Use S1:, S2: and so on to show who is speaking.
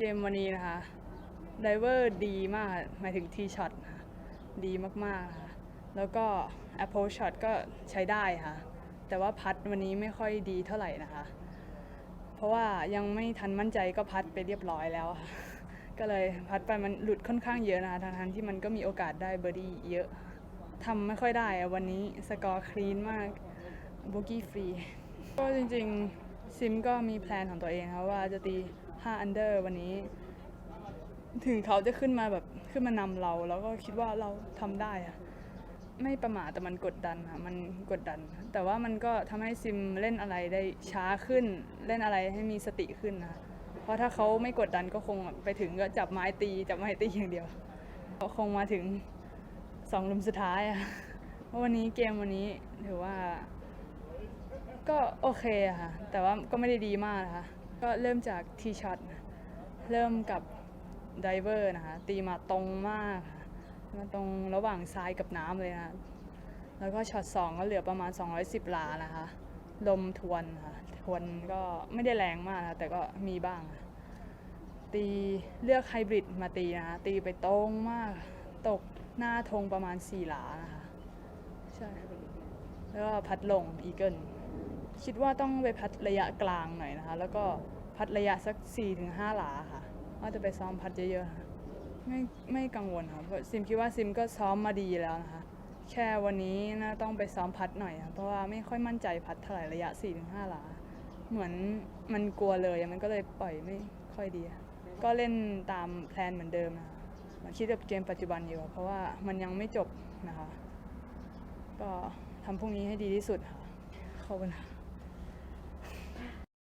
S1: เกมวันนี้นะคะไดเวอร์ดีมากหมายถึงทีช็อตดีมากๆค่ะแล้วก็ Apple Shot ก็ใช้ได้ค่ะ แต่ว่าพัดวันนี้ไม่ค่อยดีเท่าไหร่นะคะ เพราะว่ายังไม่ทันมั่นใจก็พัดไปเรียบร้อยแล้ว ก็เลยพัดไปมันหลุดค่อนข้างเยอะนะคะทั้งที่มันก็มีโอกาสได้เบอร์ดี้เยอะทำไม่ค่อยได้วันนี้สกอร์คลีนมากโบกี้ฟรีก็จริงๆซิมก็มีแพลนของตัวเองครับว่าจะตี 5 อันเดอร์วันนี้ ถึงเขาจะขึ้นมาแบบขึ้นมานำเรา แล้วก็คิดว่าเราทำได้อะไม่ประมาทแต่มันกดดันค่ะมันกดดัน แต่ว่ามันก็ทำให้ซิมเล่นอะไรได้ช้าขึ้น เล่นอะไรให้มีสติขึ้นนะ เพราะถ้าเขาไม่กดดันก็คงไปถึงก็จับไม้ตีจับไม้ตีอย่างเดียวคงมาถึงสองลุมสุดท้ายอะเพราะวันนี้เกมวันนี้ถือว่า ก็โอเคอะค่ะ แต่ว่าก็ไม่ได้ดีมากนะคะ ก็เริ่มจากทีช็อตเริ่มกับไดเวอร์นะคะ ตีมาตรงมากค่ะมาตรงระหว่างทรายกับน้ำเลยนะแล้วก็ช็อตสองก็เหลือประมาณ 210ลานะคะ ลมทวนค่ะ ทวนก็ไม่ได้แรงมากนะแต่ก็มีบ้าง ตีเลือกไฮบริดมาตีนะคะตีไปตรงมาก ตกหน้าธงประมาณ 4 หลานะคะ ใช่ แล้วก็พัดลงอีเกิล คิดว่าต้องไปพัดระยะกลางหน่อยนะคะ แล้วก็พัดระยะสัก 4-5 หลาค่ะว่าจะไปซ้อมพัดเยอะๆค่ะไม่ไม่กังวลค่ะเพราะซิมคิดว่าซิมก็ซ้อมมาดีแล้วนะคะ แค่วันนี้นะต้องไปซ้อมพัดหน่อยค่ะเพราะว่าไม่ค่อยมั่นใจพัดเท่าไหร่ระยะ 4-5 หลา เหมือนมันกลัวเลยมันก็เลยปล่อยไม่ค่อยดี ก็เล่นตามแพลนเหมือนเดิมนะคะมันคิดกับเกมปัจจุบันอยู่ เพราะว่ามันยังไม่จบนะคะ ก็ทำพรุ่งนี้ให้ดีที่สุดค่ะขอบคุณค่ะ